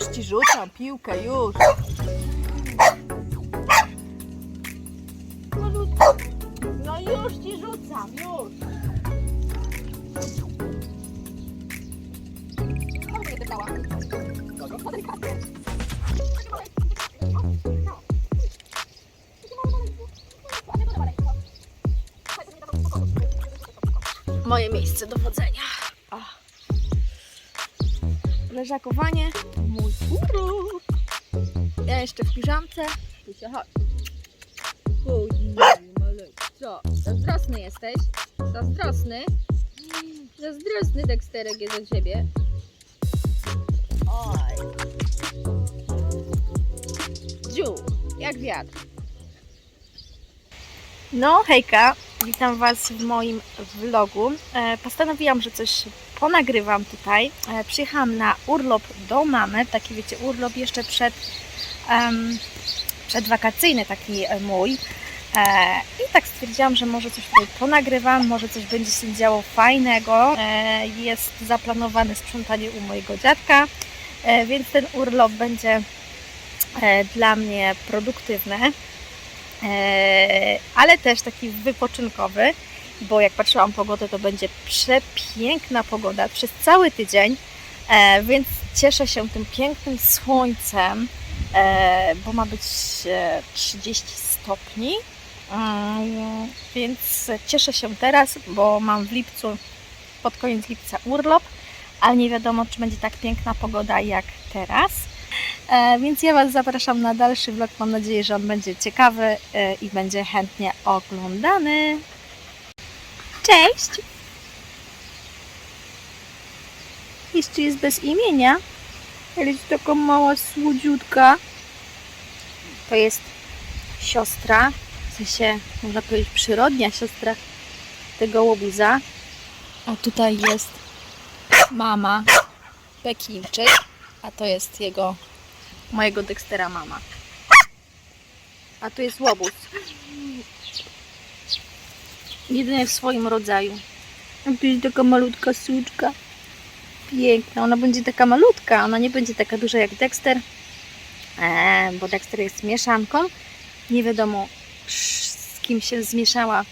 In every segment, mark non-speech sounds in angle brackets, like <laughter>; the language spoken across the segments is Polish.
Już ci rzucam piłkę, już. Malutko. No już ci rzucam, już. Znowu delikatnie. Moje miejsce dowodzenia. Leżakowanie. Mój. Jeszcze w piżamce. Tu chodź. Co? Zazdrosny jesteś? Zazdrosny? Zazdrosny Dexterek jest od ciebie. Oj. Dziu, jak wiatr. No, hejka, witam Was w moim vlogu. E, postanowiłam, że coś ponagrywam tutaj. E, przyjechałam na urlop do mamy, taki wiecie, urlop jeszcze przed, przedwakacyjny taki e, mój. E, I tak stwierdziłam, że może coś tutaj ponagrywam, może coś będzie się działo fajnego. E, jest zaplanowane sprzątanie u mojego dziadka, więc ten urlop będzie dla mnie produktywny. Ale też taki wypoczynkowy, bo jak patrzyłam pogodę, to będzie przepiękna pogoda przez cały tydzień, więc cieszę się tym pięknym słońcem, bo ma być e, 30 stopni, Mm, więc cieszę się teraz, bo mam w lipcu, pod koniec lipca urlop, ale nie wiadomo, czy będzie tak piękna pogoda jak teraz. E, Więc ja Was zapraszam na dalszy vlog. Mam nadzieję, że on będzie ciekawy e, i będzie chętnie oglądany. Cześć! Jeszcze jest bez imienia, jest taka mała słodziutka. To jest siostra, w sensie można powiedzieć przyrodnia siostra tego łobuza. A tutaj jest mama Pekinczyk, a to jest jego mojego Dextera mama. A tu jest łobuz. Jedyny w swoim rodzaju. A tu jest taka malutka suczka. Piękna. Ona będzie taka malutka. Ona nie będzie taka duża jak Dexter. Eee, bo Dexter jest mieszanką. Nie wiadomo z kim się zmieszała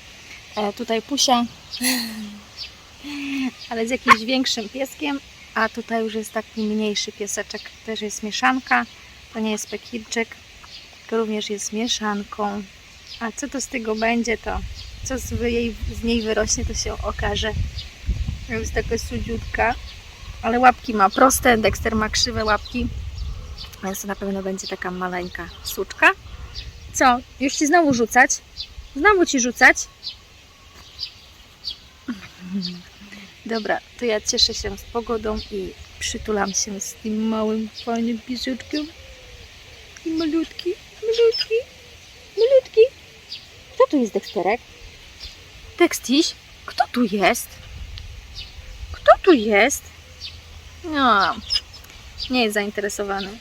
e, tutaj Pusia. <laughs> Ale z jakimś większym pieskiem. A tutaj już jest taki mniejszy pieseczek. Też jest mieszanka. To nie jest pekirczyk, to również jest mieszanką. A co to z tego będzie, to co z, jej, z niej wyrośnie, to się okaże. Jest taka sudziutka, ale łapki ma proste, Dexter ma krzywe łapki, więc to na pewno będzie taka maleńka suczka. Co, już Ci znowu rzucać? Znowu Ci rzucać? <laughs> Dobra, to ja cieszę się z pogodą i przytulam się z tym małym, fajnym pieseczkiem. I malutki, malutki, malutki. Kto tu jest Dexterek? Dextiś? Kto tu jest? Kto tu jest? No, nie jest zainteresowany.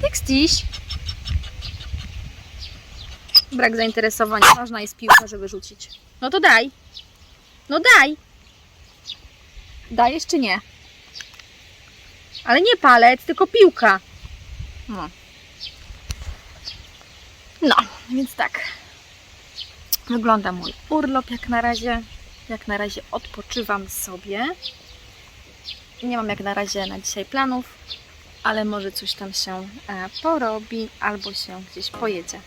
Dextiś? Brak zainteresowania. Ważna jest piłka, żeby rzucić. No to daj. No daj. Dajesz czy nie? Ale nie palec, tylko piłka. No. No, więc tak. Wygląda mój urlop jak na razie. Jak na razie odpoczywam sobie. Nie mam jak na razie na dzisiaj planów, ale może coś tam się e, porobi albo się gdzieś pojedzie.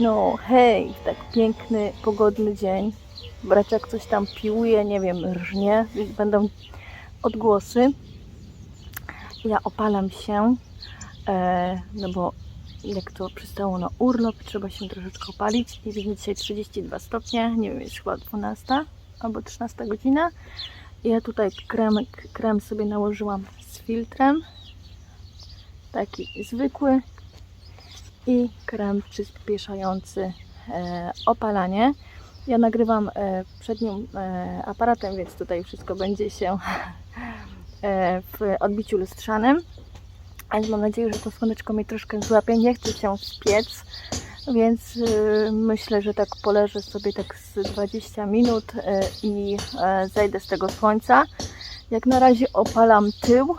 No hej, tak piękny, pogodny dzień. Braciak coś tam piłuje, nie wiem, rżnie, będą odgłosy. Ja opalam się, e, no bo jak to przystało na urlop, trzeba się troszeczkę opalić. Jest dzisiaj 32 stopnie, nie wiem, jest chyba 12 albo 13 godzina. Ja tutaj krem, krem sobie nałożyłam z filtrem, taki zwykły i krem przyspieszający e, opalanie. Ja nagrywam e, przednim e, aparatem, więc tutaj wszystko będzie się w odbiciu lustrzanym. Ale mam nadzieję, że to słoneczko mnie troszkę złapie. Nie chcę się spiec, więc myślę, że tak poleżę sobie tak z 20 minut i zejdę z tego słońca. Jak na razie opalam tył,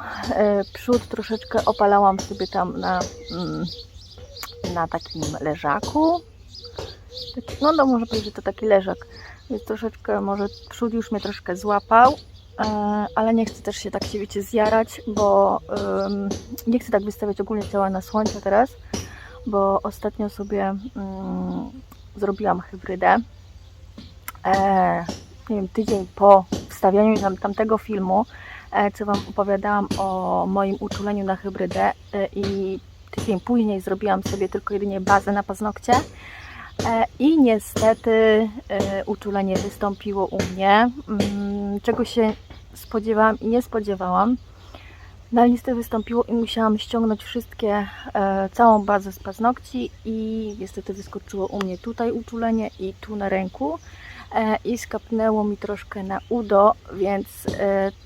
przód troszeczkę opalałam sobie tam na, mm, na takim leżaku. No, no może powiedzieć, że to taki leżak, więc troszeczkę może przód już mnie troszkę złapał. E, ale nie chcę też się tak się wiecie zjarać, bo ym, nie chcę tak wystawiać ogólnie ciała na słońce teraz, bo ostatnio sobie mm, zrobiłam hybrydę. E, nie wiem, tydzień po wstawianiu tam, tamtego filmu, e, co Wam opowiadałam o moim uczuleniu na hybrydę e, i tydzień później zrobiłam sobie tylko jedynie bazę na paznokcie. E, I niestety e, uczulenie wystąpiło u mnie, mm, czego się spodziewałam i nie spodziewałam. Na listę wystąpiło i musiałam ściągnąć wszystkie, e, całą bazę z paznokci i niestety wyskoczyło u mnie tutaj uczulenie i tu na ręku i skapnęło mi troszkę na udo, więc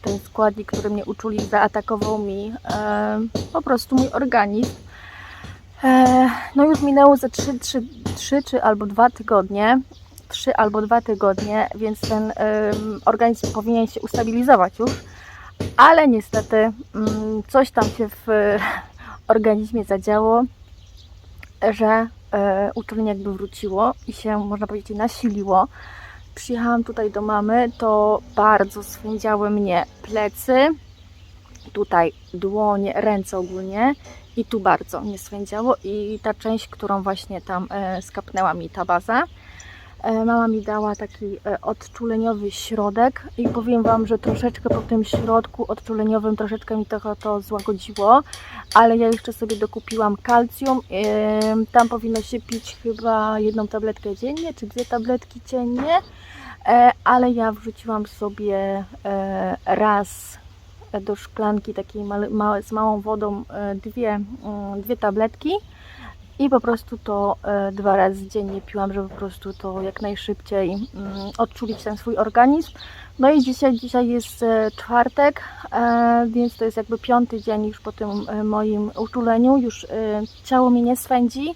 ten składnik, który mnie uczuli, zaatakował mi po prostu mój organizm. No już minęło ze 3, 3, 3 czy albo 2 tygodnie. 3 albo 2 tygodnie, więc ten organizm powinien się ustabilizować już. Ale niestety coś tam się w <laughs> organizmie zadziało, że e, uczulenie jakby wróciło i się, można powiedzieć, nasiliło. Przyjechałam tutaj do mamy, to bardzo swędziały mnie plecy, tutaj dłonie, ręce ogólnie i tu bardzo mnie swędziało i ta część, którą właśnie tam e, skapnęła mi ta baza. E, mama mi dała taki e, odczuleniowy środek i powiem Wam, że troszeczkę po tym środku odczuleniowym troszeczkę mi to, to złagodziło, ale ja jeszcze sobie dokupiłam kalcjum. Tam powinno się pić chyba jedną tabletkę dziennie, czy dwie tabletki dziennie, ale ja wrzuciłam sobie raz do szklanki takiej male, z małą wodą e, dwie, mm, dwie tabletki i po prostu to e, dwa razy dziennie piłam, żeby po prostu to jak najszybciej mm, odczulić ten swój organizm. No i dzisiaj, dzisiaj jest e, czwartek, więc to jest jakby piąty dzień już po tym moim uczuleniu. Już ciało mnie nie swędzi,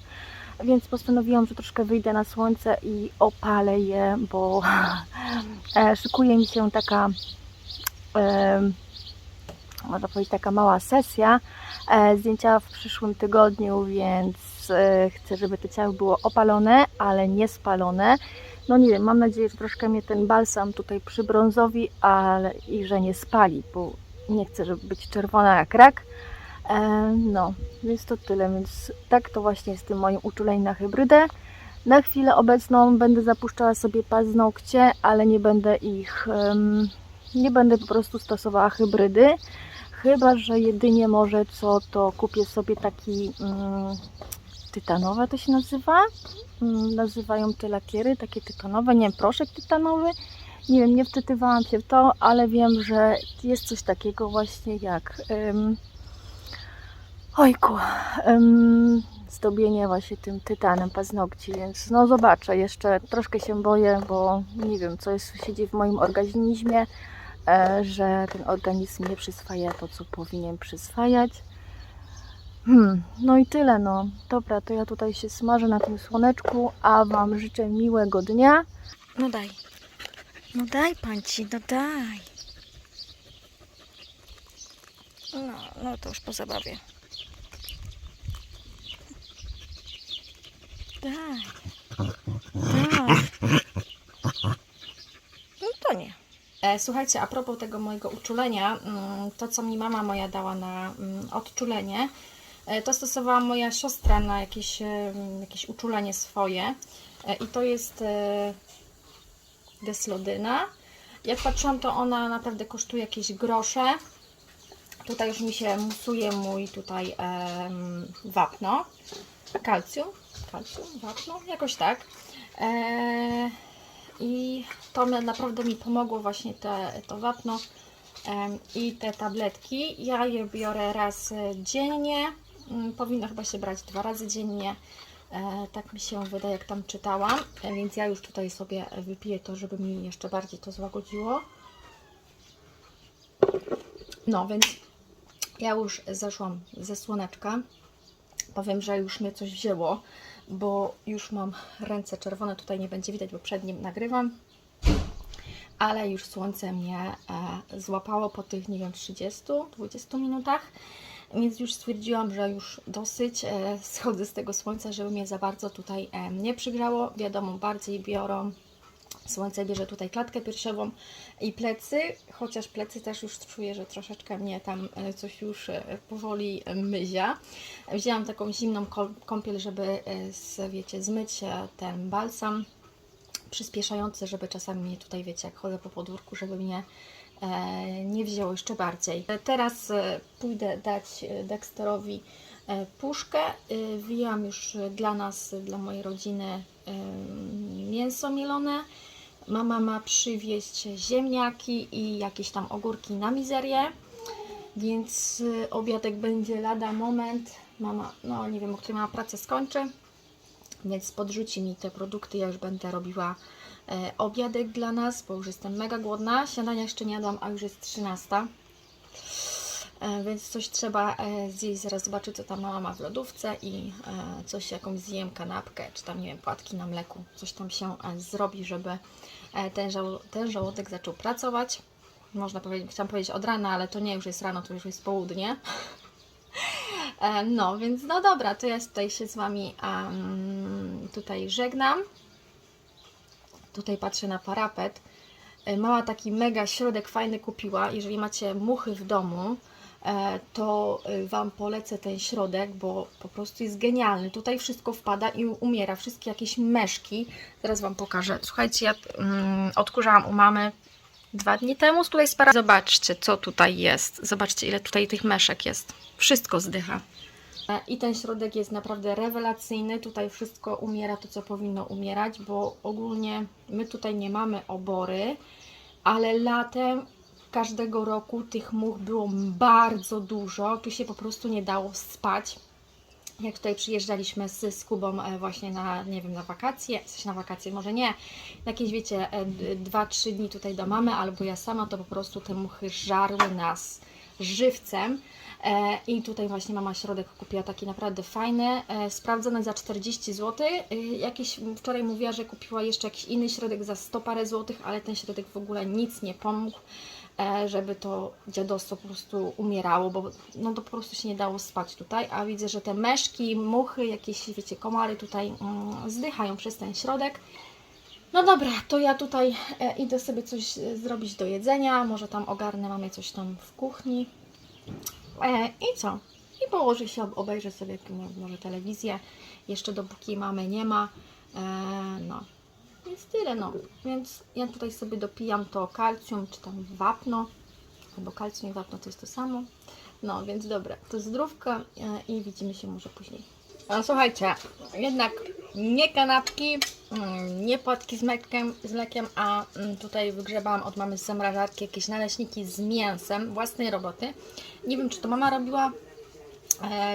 więc postanowiłam, że troszkę wyjdę na słońce i opalę je, bo <laughs> szykuje mi się taka można powiedzieć taka mała sesja e, zdjęcia w przyszłym tygodniu, więc e, chcę, żeby to ciało było opalone, ale nie spalone. No nie wiem, mam nadzieję, że troszkę mnie ten balsam tutaj przybrązowi, ale i że nie spali, bo nie chcę, żeby być czerwona jak rak. E, no, więc to tyle, więc tak to właśnie jest tym moim uczuleniem na hybrydę. Na chwilę obecną będę zapuszczała sobie paznokcie, ale nie będę ich, nie będę po prostu stosowała hybrydy. Chyba, że jedynie może co, to kupię sobie taki mm, tytanowe to się nazywa. Mm, nazywają te lakiery, takie tytanowe, nie wiem, proszek tytanowy. Nie wiem, nie wczytywałam się w to, ale wiem, że jest coś takiego właśnie jak ojku, ym, zdobienie właśnie tym tytanem paznokci, więc no zobaczę, jeszcze troszkę się boję, bo nie wiem, co jest, siedzi w moim organizmie, że ten organizm nie przyswaja to, co powinien przyswajać. Hmm, no i tyle, no. Dobra, to ja tutaj się smażę na tym słoneczku, a Wam życzę miłego dnia. No daj. No daj panci, no daj. No, no to już po zabawie. Daj. Daj. E, Słuchajcie, a propos tego mojego uczulenia, mm, to co mi mama moja dała na mm, odczulenie, E, To stosowała moja siostra na jakieś, e, jakieś uczulenie swoje. I to jest deslodyna. Jak patrzyłam, to ona naprawdę kosztuje jakieś grosze. Tutaj już mi się musuje mój tutaj wapno. Kalcjum. Kalcjum, wapno, jakoś tak. I to naprawdę mi pomogło właśnie te, to wapno i te tabletki. Ja je biorę raz e, dziennie. Mm, Powinno chyba się brać dwa razy dziennie. E, tak mi się wydaje, jak tam czytałam. E, więc ja już tutaj sobie wypiję to, żeby mi jeszcze bardziej to złagodziło. No, więc ja już zeszłam ze słoneczka. Powiem, że już mnie coś wzięło, bo już mam ręce czerwone. Tutaj nie będzie widać, bo przed nim nagrywam. Ale już słońce mnie e, złapało po tych, nie wiem, 30-20 minutach. Więc już stwierdziłam, że już dosyć e, schodzę z tego słońca, żeby mnie za bardzo tutaj e, nie przygrało. Wiadomo, bardziej biorą Słońce bierze tutaj klatkę piersiową i plecy, chociaż plecy też już czuję, że troszeczkę mnie tam e, coś już e, powoli myzia. Wzięłam taką zimną kąpiel, żeby, e, wiecie, zmyć ten balsam przyspieszający, żeby czasami mnie tutaj, wiecie, jak chodzę po podwórku, żeby mnie nie wzięło jeszcze bardziej. Teraz pójdę dać Dexterowi puszkę. Wijam już dla nas, dla mojej rodziny mięso mielone. Mama ma przywieźć ziemniaki i jakieś tam ogórki na mizerię. Więc y, obiadek będzie lada moment. Mama, no nie wiem, o której mama pracę skończy, więc podrzuci mi te produkty. Ja już będę robiła e, obiadek dla nas, bo już jestem mega głodna. Śniadania jeszcze nie jadłam, a już jest 13. E, więc coś trzeba e, zjeść. Zaraz zobaczę, co tam mama ma w lodówce i e, coś, jakąś zjem kanapkę, czy tam, nie wiem, płatki na mleku. Coś tam się zrobi, żeby ten, żoł- ten żołądek zaczął pracować. Można powiedzieć, chciałam powiedzieć od rana, ale to nie już jest rano, to już jest południe. <laughs> No, więc no dobra, to ja tutaj się z Wami em, tutaj żegnam. Tutaj patrzę na parapet. Mama taki mega środek fajny kupiła. Jeżeli macie muchy w domu, to e, Wam polecę ten środek, bo po prostu jest genialny. Tutaj wszystko wpada i umiera. Wszystkie jakieś meszki. Zaraz Wam pokażę. Słuchajcie, ja mm, odkurzałam u mamy dwa dni temu z tutaj spara. Zobaczcie, co tutaj jest. Zobaczcie, ile tutaj tych meszek jest. Wszystko zdycha. E, I ten środek jest naprawdę rewelacyjny. Tutaj wszystko umiera to, co powinno umierać, bo ogólnie my tutaj nie mamy obory, ale latem każdego roku tych much było bardzo dużo. Tu się po prostu nie dało spać. Jak tutaj przyjeżdżaliśmy z, z Kubą e, właśnie na, nie wiem, na wakacje, w sensie na wakacje, może nie, jakieś wiecie, e, d- dwa, trzy dni tutaj do mamy, albo ja sama, to po prostu te muchy żarły nas żywcem. E, I tutaj właśnie mama środek kupiła taki naprawdę fajny, e, sprawdzony za 40 zł. E, Jakiś wczoraj mówiła, że kupiła jeszcze jakiś inny środek za 100 parę złotych, ale ten środek w ogóle nic nie pomógł, e, żeby to dziadostwo po prostu umierało, bo no to po prostu się nie dało spać tutaj, a widzę, że te meszki, muchy, jakieś wiecie, komary tutaj mm, zdychają przez ten środek. No dobra, to ja tutaj e, idę sobie coś e, zrobić do jedzenia, może tam ogarnę, mamy coś tam w kuchni. E, I co? I położę się, ob- obejrzę sobie może telewizję, jeszcze dopóki mamy nie ma. E, no, więc tyle no. Więc ja tutaj sobie dopijam to kalcium, czy tam wapno, albo kalcium i wapno to jest to samo. No, więc dobra, to zdrówka e, i widzimy się może później. No, słuchajcie, jednak nie kanapki, mm, nie płatki z mlekiem, z mlekiem a mm, tutaj wygrzebałam od mamy z zamrażarki jakieś naleśniki z mięsem własnej roboty. Nie wiem, czy to mama robiła,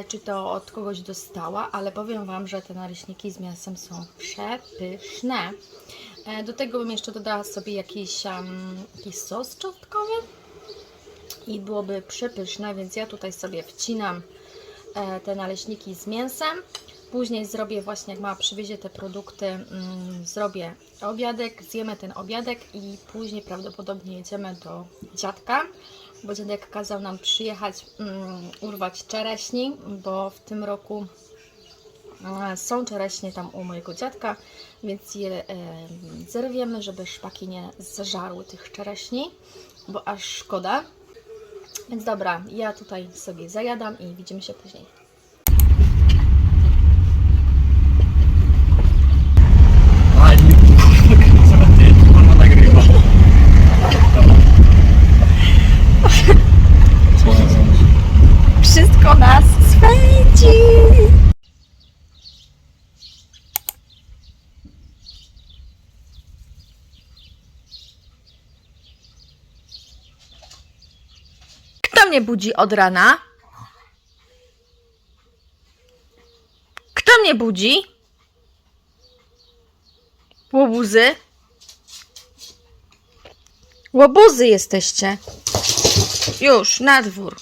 czy to od kogoś dostała, ale powiem Wam, że te naleśniki z mięsem są przepyszne. E, do tego bym jeszcze dodała sobie jakiś, um, jakiś sos czosnkowy i byłoby przepyszne, więc ja tutaj sobie wcinam e, te naleśniki z mięsem. Później zrobię właśnie, jak mama przywiezie te produkty, mm, zrobię obiadek, zjemy ten obiadek i później prawdopodobnie jedziemy do dziadka, bo dziadek kazał nam przyjechać mm, urwać czereśni, bo w tym roku e, są czereśnie tam u mojego dziadka, więc je e, zerwiemy, żeby szpaki nie zżarły tych czereśni, bo aż szkoda. Więc dobra, ja tutaj sobie zajadam i widzimy się później. Mnie budzi od rana? Kto mnie budzi? Łobuzy? Łobuzy jesteście. Już, na dwór.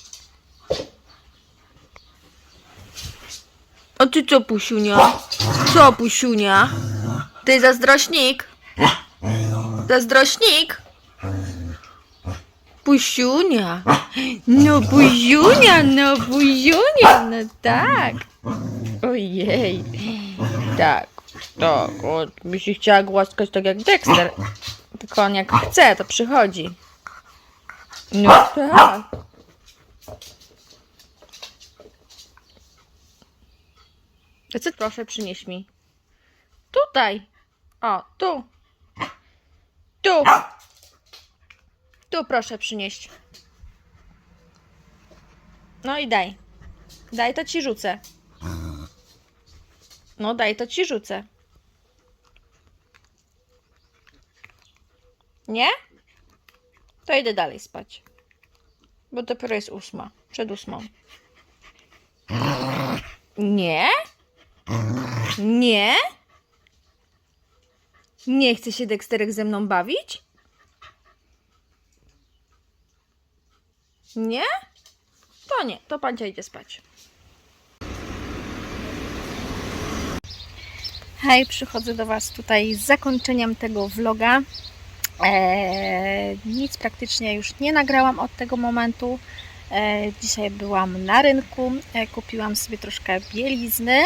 A ty co, Pusiunia? Co, Pusiunia? Ty zazdrośnik? Zazdrośnik? Pusiunia. No Pusiunia, no Pusiunia, no tak. Ojej. Tak, tak. O, by się chciała głaskać tak jak Dexter. Tylko on jak chce, to przychodzi. No tak. To co proszę przynieś mi? Tutaj. O, tu. Tu. Tu proszę przynieść. No i daj. Daj to ci rzucę. No daj to ci rzucę. Nie? To idę dalej spać. Bo dopiero jest ósma. Przed ósmą. Nie? Nie? Nie chce się Dexterek ze mną bawić? Nie? To nie, to pancia idzie spać. Hej, przychodzę do Was tutaj z zakończeniem tego vloga. Eee, nic praktycznie już nie nagrałam od tego momentu. E, dzisiaj byłam na rynku, e, kupiłam sobie troszkę bielizny.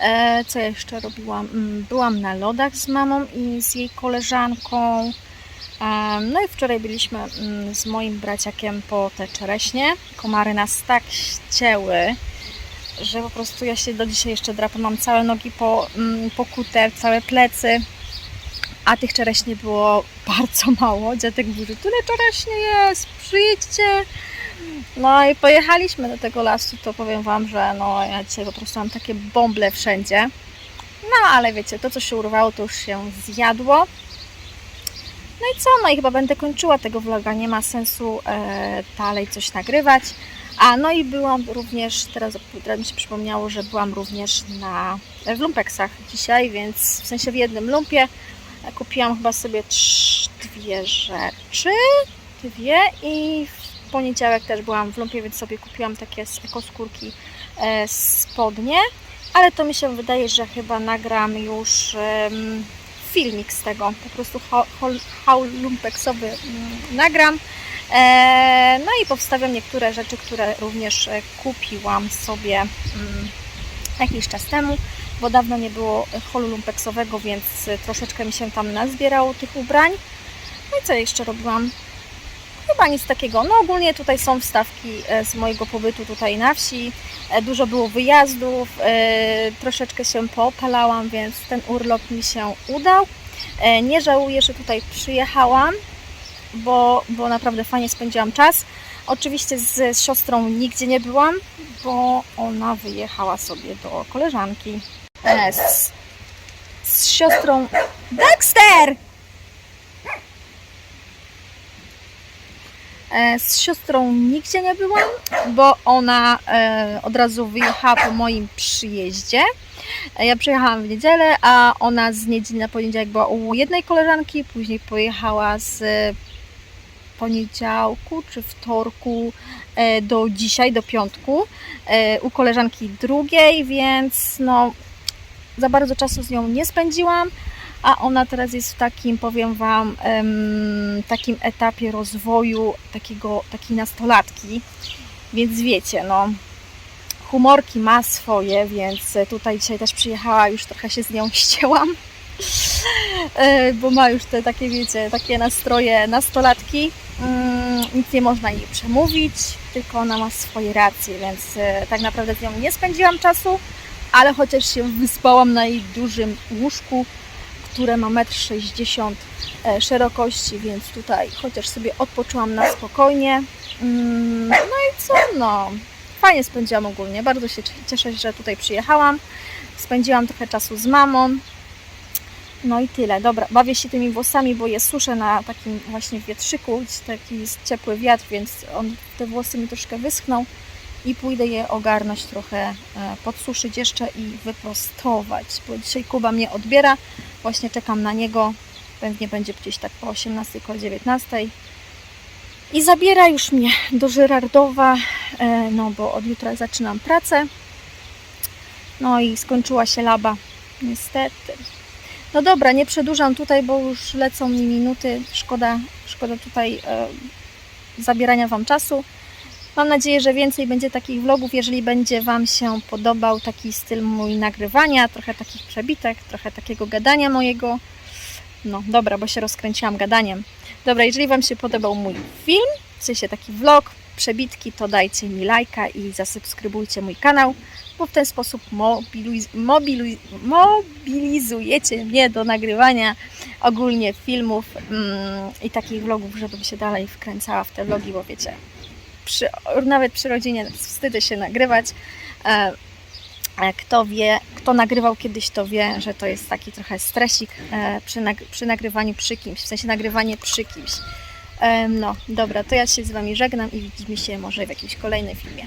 E, co jeszcze robiłam? Mm, Byłam na lodach z mamą i z jej koleżanką. No i wczoraj byliśmy mm, z moim braciakiem po te czereśnie. Komary nas tak ścięły, że po prostu ja się do dzisiaj jeszcze drapę. Mam całe nogi po, mm, pokute, całe plecy. A tych czereśni było <laughs> bardzo mało. Dziadek mówił, tyle czereśnie jest, przyjedźcie. No i pojechaliśmy do tego lasu, to powiem Wam, że no ja dzisiaj po prostu mam takie bąble wszędzie. No ale wiecie, to co się urwało, to już się zjadło. No i co? No i chyba będę kończyła tego vloga, nie ma sensu e, dalej coś nagrywać. A no i byłam również, teraz, teraz mi się przypomniało, że byłam również na, w lumpeksach dzisiaj, więc w sensie w jednym lumpie e, kupiłam chyba sobie trz, dwie rzeczy, dwie i w poniedziałek też byłam w lumpie, więc sobie kupiłam takie z ekoskórki e, spodnie, ale to mi się wydaje, że chyba nagram już em, filmik z tego, po prostu haul, lumpeksowy mm, nagram. E, no i powstawiam niektóre rzeczy, które również e, kupiłam sobie mm, jakiś czas temu, bo dawno nie było holu lumpeksowego, więc e, troszeczkę mi się tam nazbierało tych ubrań. No i co jeszcze robiłam? Chyba nic takiego. No ogólnie tutaj są wstawki e, z mojego pobytu tutaj na wsi. E, Dużo było wyjazdów, e, troszeczkę się poopalałam, więc ten urlop mi się udał. Nie żałuję, że tutaj przyjechałam, bo, bo naprawdę fajnie spędziłam czas. Oczywiście z, siostrą nigdzie nie byłam, bo ona wyjechała sobie do koleżanki. Z, z siostrą Dexter! Z siostrą nigdzie nie byłam, bo ona e, od razu wyjechała po moim przyjeździe. E, Ja przyjechałam w niedzielę, a ona z niedzieli na poniedziałek była u jednej koleżanki, później pojechała z poniedziałku czy wtorku e, do dzisiaj, do piątku, e, u koleżanki drugiej, więc no za bardzo czasu z nią nie spędziłam, a ona teraz jest w takim, powiem Wam, takim etapie rozwoju takiego, takiej nastolatki, więc wiecie, no humorki ma swoje, więc tutaj dzisiaj też przyjechała, już trochę się z nią <laughs> ścięłam, e, bo ma już te takie, wiecie, takie nastroje nastolatki, Mm, nic nie można jej przemówić, tylko ona ma swoje racje, więc e, tak naprawdę z nią nie spędziłam czasu, ale chociaż się wyspałam na jej dużym łóżku, które ma 1,60 m e, szerokości, więc tutaj chociaż sobie odpoczyłam na spokojnie. Mm, No i co, no, fajnie spędziłam ogólnie, bardzo się cieszę, że tutaj przyjechałam. Spędziłam trochę czasu z mamą. No i tyle. Dobra, bawię się tymi włosami, bo je suszę na takim właśnie wietrzyku. Taki jest ciepły wiatr, więc on, te włosy mi troszkę wyschną i pójdę je ogarnąć trochę, e, podsuszyć jeszcze i wyprostować, bo dzisiaj Kuba mnie odbiera. Właśnie czekam na niego. Pewnie będzie gdzieś tak po 18, koło 19. I zabiera już mnie do Żyrardowa, e, no bo od jutra zaczynam pracę. No i skończyła się laba, niestety. No dobra, nie przedłużam tutaj, bo już lecą mi minuty. Szkoda, szkoda tutaj e, zabierania Wam czasu. Mam nadzieję, że więcej będzie takich vlogów, jeżeli będzie Wam się podobał taki styl mój nagrywania, trochę takich przebitek, trochę takiego gadania mojego. No dobra, bo się rozkręciłam gadaniem. Dobra, jeżeli Wam się podobał mój film, w sensie taki vlog, przebitki, to dajcie mi lajka i zasubskrybujcie mój kanał, bo w ten sposób mobiliz mobiliz mobilizujecie mnie do nagrywania ogólnie filmów mm, i takich vlogów, żebym się dalej wkręcała w te vlogi, bo wiecie, przy, nawet przy rodzinie wstydzę się nagrywać. E, e, Kto wie, kto nagrywał kiedyś, to wie, że to jest taki trochę stresik e, przy, przy nagrywaniu przy kimś, w sensie nagrywanie przy kimś. No, dobra, to ja się z Wami żegnam i widzimy się może w jakimś kolejnym filmie.